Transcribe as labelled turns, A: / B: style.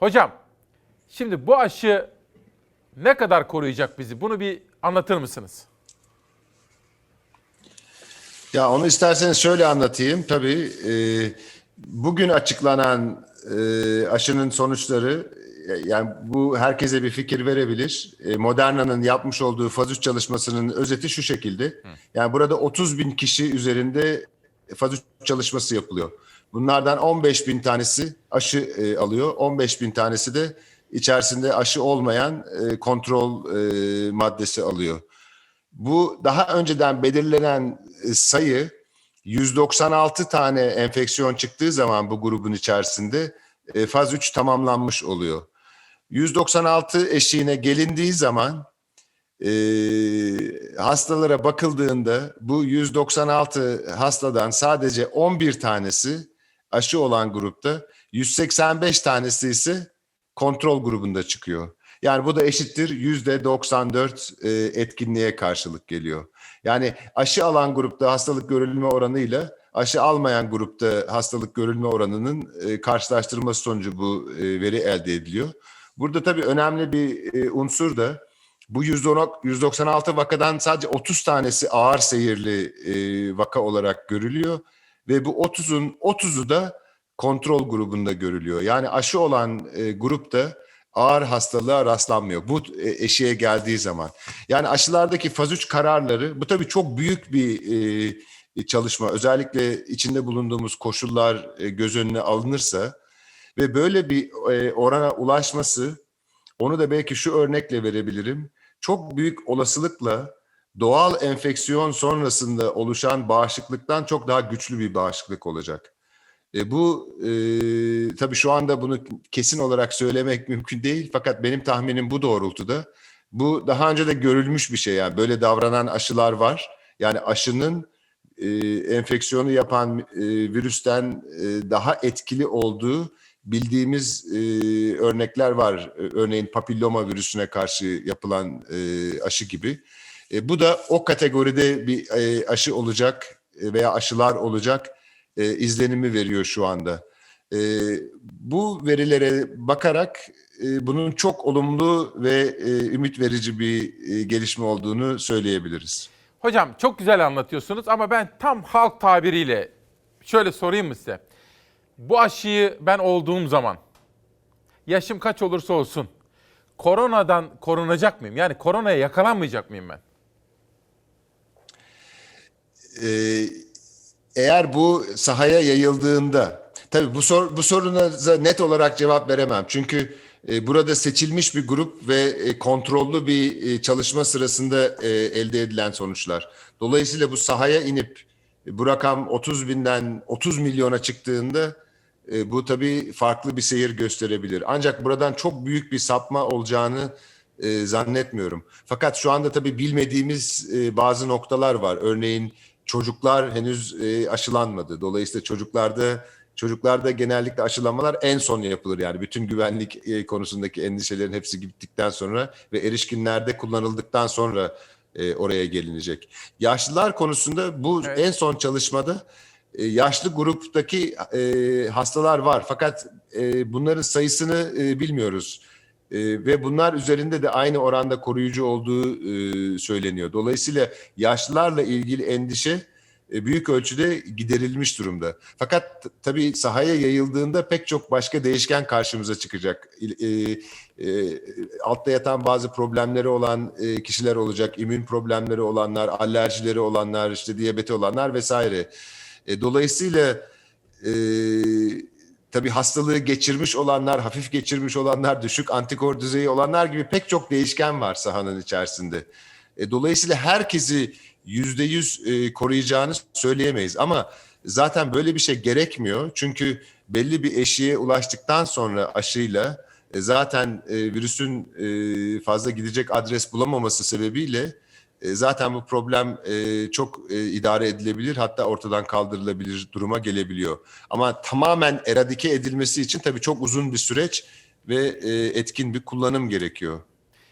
A: Hocam, şimdi bu aşı ne kadar koruyacak bizi? Bunu bir anlatır mısınız?
B: Ya onu isterseniz şöyle anlatayım. Tabii e, bugün açıklanan e, aşının sonuçları e, yani bu herkese bir fikir verebilir. E, Moderna'nın yapmış olduğu faz 3 çalışmasının özeti şu şekilde. Yani burada 30 bin kişi üzerinde faz 3 çalışması yapılıyor. Bunlardan 15 bin tanesi aşı e, alıyor. 15 bin tanesi de içerisinde aşı olmayan e, kontrol e, maddesi alıyor. Bu daha önceden belirlenen e, sayı 196 tane enfeksiyon çıktığı zaman bu grubun içerisinde e, faz 3 tamamlanmış oluyor. 196 eşiğine gelindiği zaman e, hastalara bakıldığında bu 196 hastadan sadece 11 tanesi aşı olan grupta 185 tanesi ise kontrol grubunda çıkıyor. Yani bu da eşittir yüzde 94 e, etkinliğe karşılık geliyor. Yani aşı alan grupta hastalık görülme oranıyla aşı almayan grupta hastalık görülme oranının e, karşılaştırması sonucu bu e, veri elde ediliyor. Burada tabii önemli bir e, unsur da bu 110 196 vakadan sadece 30 tanesi ağır seyirli vaka olarak görülüyor ve bu 30'un 30'u da kontrol grubunda görülüyor. Yani aşı olan e, grupta ağır hastalığa rastlanmıyor. Bu e, eşiğe geldiği zaman. Yani aşılardaki faz 3 kararları bu tabii çok büyük bir e, çalışma. Özellikle içinde bulunduğumuz koşullar e, göz önüne alınırsa ve böyle bir e, orana ulaşması onu da belki şu örnekle verebilirim. Çok büyük olasılıkla doğal enfeksiyon sonrasında oluşan bağışıklıktan çok daha güçlü bir bağışıklık olacak. E, bu e, tabii şu anda bunu kesin olarak söylemek mümkün değil fakat benim tahminim bu doğrultuda. Bu daha önce de görülmüş bir şey yani böyle davranan aşılar var. Yani aşının e, enfeksiyonu yapan e, virüsten e, daha etkili olduğu bildiğimiz e, örnekler var. E, Örneğin papilloma virüsüne karşı yapılan e, aşı gibi. E, bu da o kategoride bir e, aşı olacak e, veya aşılar olacak e, izlenimi veriyor şu anda. E, bu verilere bakarak e, bunun çok olumlu ve e, ümit verici bir e, gelişme olduğunu söyleyebiliriz.
A: Hocam çok güzel anlatıyorsunuz ama ben tam halk tabiriyle şöyle sorayım mı size? Bu aşıyı ben olduğum zaman yaşım kaç olursa olsun koronadan korunacak mıyım? Yani koronaya yakalanmayacak mıyım ben?
B: Ee, eğer bu sahaya yayıldığında tabii bu sor, bu sorunuza net olarak cevap veremem. Çünkü e, burada seçilmiş bir grup ve e, kontrollü bir e, çalışma sırasında e, elde edilen sonuçlar. Dolayısıyla bu sahaya inip e, bu rakam 30 binden 30 milyona çıktığında e, bu tabii farklı bir seyir gösterebilir. Ancak buradan çok büyük bir sapma olacağını e, zannetmiyorum. Fakat şu anda tabii bilmediğimiz e, bazı noktalar var. Örneğin çocuklar henüz e, aşılanmadı. Dolayısıyla çocuklarda çocuklarda genellikle aşılamalar en son yapılır. Yani bütün güvenlik e, konusundaki endişelerin hepsi gittikten sonra ve erişkinlerde kullanıldıktan sonra e, oraya gelinecek. Yaşlılar konusunda bu
A: Evet.
B: en son çalışmada e, yaşlı gruptaki e, hastalar var. Fakat e, bunların sayısını e, bilmiyoruz. E, ve bunlar üzerinde de aynı oranda koruyucu olduğu e, söyleniyor. Dolayısıyla yaşlılarla ilgili endişe e, büyük ölçüde giderilmiş durumda. Fakat tabii sahaya yayıldığında pek çok başka değişken karşımıza çıkacak. E, e, altta yatan bazı problemleri olan e, kişiler olacak, immün problemleri olanlar, alerjileri olanlar, işte diyabeti olanlar vesaire. E, dolayısıyla e, tabii hastalığı geçirmiş olanlar, hafif geçirmiş olanlar, düşük antikor düzeyi olanlar gibi pek çok değişken var sahanın içerisinde. E, dolayısıyla herkesi yüzde yüz e, koruyacağını söyleyemeyiz. Ama zaten böyle bir şey gerekmiyor. Çünkü belli bir eşiğe ulaştıktan sonra aşıyla e, zaten e, virüsün fazla gidecek adres bulamaması sebebiyle e, zaten bu problem e, çok e, idare edilebilir hatta ortadan kaldırılabilir duruma gelebiliyor. Ama tamamen eradike edilmesi için tabii çok uzun bir süreç ve etkin bir kullanım gerekiyor.